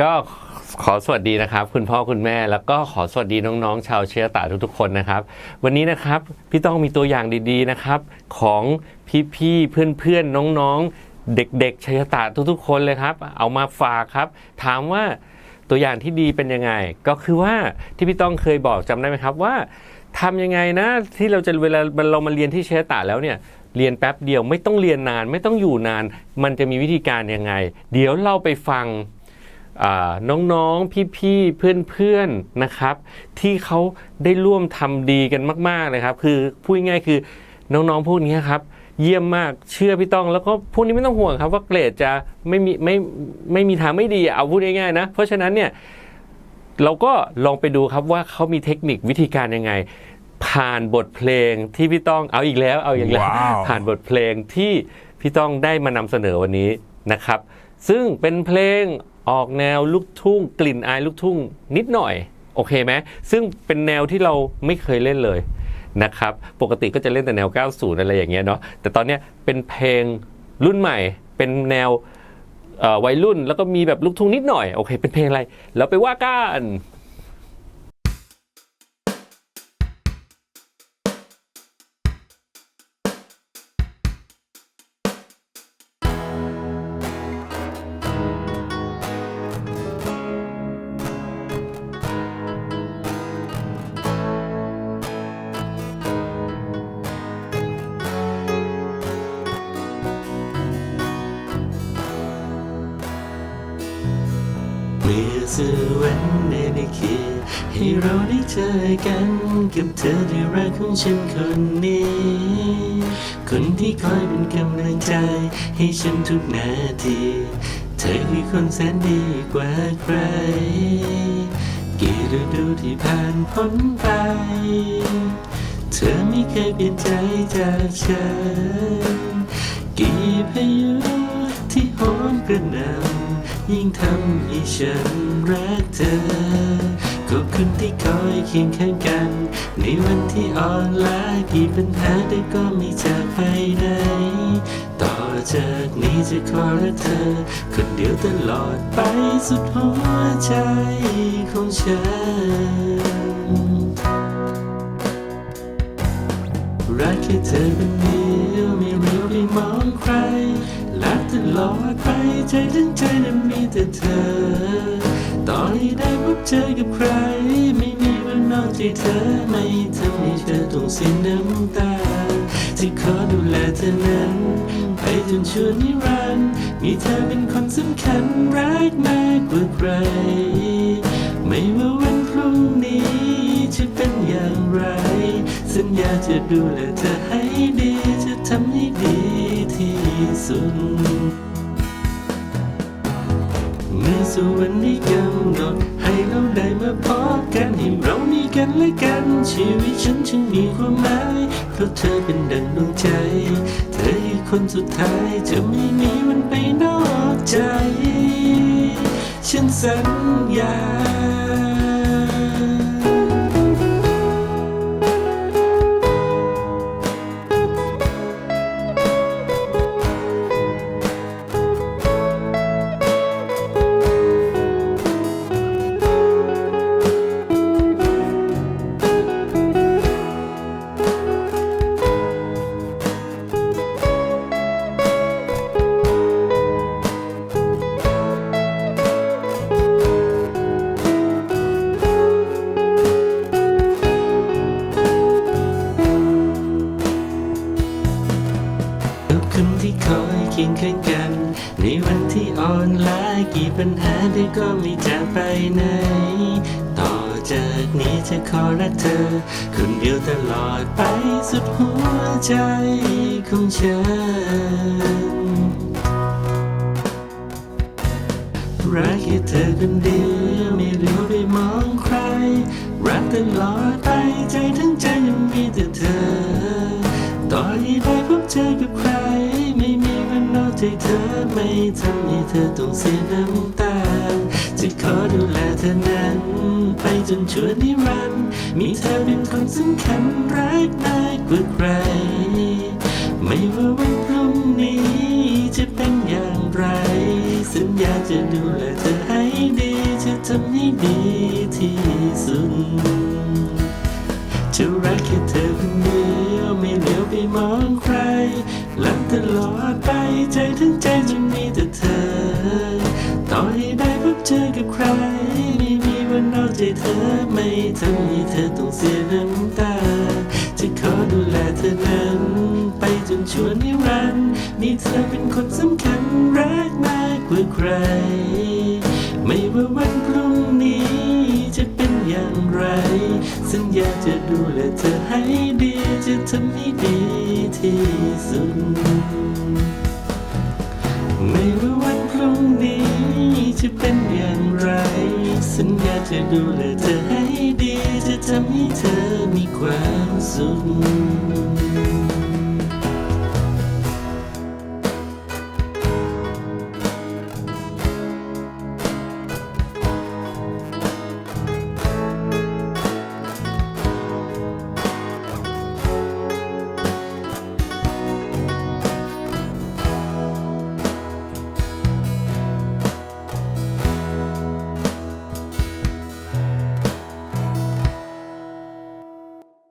ก็ขอสวัสดีนะครับ คุณพ่อคุณแม่แล้วก็ขอสวัสดีน้องๆ ชาวเชียร์ตาทุกๆคนนะครับ วันนี้นะครับพี่ต้องมีตัวอย่างดีๆนะครับ ของพี่ๆเพื่อนๆน้องๆ เด็กๆชัยตาทุกๆ คนเลยครับ เอามาฝากครับ ถามว่าตัวอย่างที่ดีเป็นยังไง ก็คือว่าที่พี่ต้องเคยบอกจำได้ไหมครับว่าทำยังไงนะที่เราจะเวลาเรามาเรียนที่เชียร์ตาแล้วเนี่ยเรียนแป๊บเดียวไม่ต้องเรียนนานไม่ต้องอยู่นาน มันจะมีวิธีการยังไง เดี๋ยวเราไปฟัง น้องๆ พี่ๆ เพื่อนๆ นะครับ ที่เขาได้ร่วมทำดีกันมากๆเลยครับ คือพูดง่ายๆคือน้องๆ พวกนี้ครับ เยี่ยมมากเชื่อพี่ต้อง แล้วก็พวกนี้ไม่ต้องห่วงครับ ว่าเกรดจะไม่มีไม่ไม่มีทางไม่ดีอะเอาพูดง่ายๆนะ เพราะฉะนั้นเนี่ยเราก็ลองไปดูครับว่าเขามีเทคนิควิธีการยังไง ผ่านบทเพลงที่พี่ต้องเอาอีกแล้วเอาอีกแล้วว้าวผ่านบทเพลงที่พี่ต้องได้มานำเสนอวันนี้นะครับ ซึ่งเป็นเพลง ออกแนวลูกทุ่ง กลิ่นอายลูกทุ่งนิดหน่อย โอเคไหมซึ่งเป็นแนวที่เราไม่เคยเล่นเลยนะครับ ปกติก็จะเล่นแต่แนว 90 อะไรอย่างเงี้ยเนาะแต่ตอนเนี้ยเป็นเพลงรุ่นใหม่ เป็นแนววัยรุ่นแล้วก็มีแบบลูกทุ่งนิดหน่อย โอเค เป็นเพลงอะไร แล้วไปว่ากัน มื่อวันนึ่งได้คิดให้เราได้เจอกันกับเธอที่รักของฉันคนนี้ คนที่คอยเป็นกำลังใจให้ฉันทุกนาที เธอคือคนแสนดีกว่าใคร กี่ฤดูที่ผ่านพ้นไป เธอไม่เคยเปลี่ยนใจจากฉัน กี่พายุ ที่โหมกระหน่ำยิ่งทำให้ฉันรักเธอขอบคุณที่คอยเคียงข้างกัน ในวันที่อ่อนล้ากี่ปัญหาแต่ก็ไม่จากไปไหนต่อจากนี้จะขอรักเธอ คนเดียวตลอดไปสุดหัวใจของฉันรักแค่เธอเดีย รักตลอดไปใจทั้งใจนั้นมีแต่เธอต่อให้ได้พบเจอกับใคร ไม่มีวันนอกใจเธอไม่ทำให้เธอต้องเสียน้ำตา ที่ขอดูแลเธอนั้น ไปจนชั่วนิรันดร์มีเธอเป็นคนสำคัญรักมากกว่าใคร ไม่ว่าวันพรุ่งนี้จะเป็นอย่างไร สัญญาจะดูแลเธอให้ดีจะทำให้ดีที่ สุดเมื่อสุวรรณได้กำหนดให้เราได้มาพบกันให้เรามีกันและกัน ชีวิตฉันจึงมีความหมายเพราะเธอเป็นดังดวงใจ เธอคือคนสุดท้ายจะไม่มีวันไปนอกใจ ฉันสัญญา คุณที่คอยเคียงข้างกัน ในวันที่อ่อนล้ากี่ปัญหาได้ก็ไม่จากไปไหน ต่อจากนี้จะขอรักเธอ คนเดียวตลอดไปสุดหัวใจของฉันรักแค่เธอคนเดียวไม่เลี้ยวไปมองใคร รักตลอดไปใจทั้งใจยังมีแต่เธอ ต่อให้ได้พบเจอกับใคร ไม่มีวันนอกใจเธอไม่ทำให้เธอต้องเสียน้ำตา จะขอดูแลเธอนั้น ไปจนชั่วนิรันดร์มีเธอเป็นคนสำคัญรักมากกว่าใคร ไม่ว่าวันพรุ่งนี้จะเป็นอย่างไร สัญญาจะดูแลเธอให้ดี จะทำให้ดีที่สุดจะรักแค่เธอ ไม่เหลียวไปมองใครและตลอดไปใจทั้งใจจะมีแต่เธอ ต่อให้ได้พบเจอกับใคร ไม่มีวันนอกใจเธอไม่ทำให้เธอต้องเสียน้ำตา จะขอดูแลเธอนั้น ไปจนชั่วนิรันดร์นี่เธอเป็นคนสำคัญรักมากกว่าใคร ไม่ว่าวันพรุ่ง ไร สัญญาจะดูแลเธอให้ดี จะทำให้ดีที่สุด ไม่ว่าวันพรุ่งนี้ จะเป็นอย่างไร สัญญาจะดูแลเธอให้ดี จะทำให้เธอมีความสุข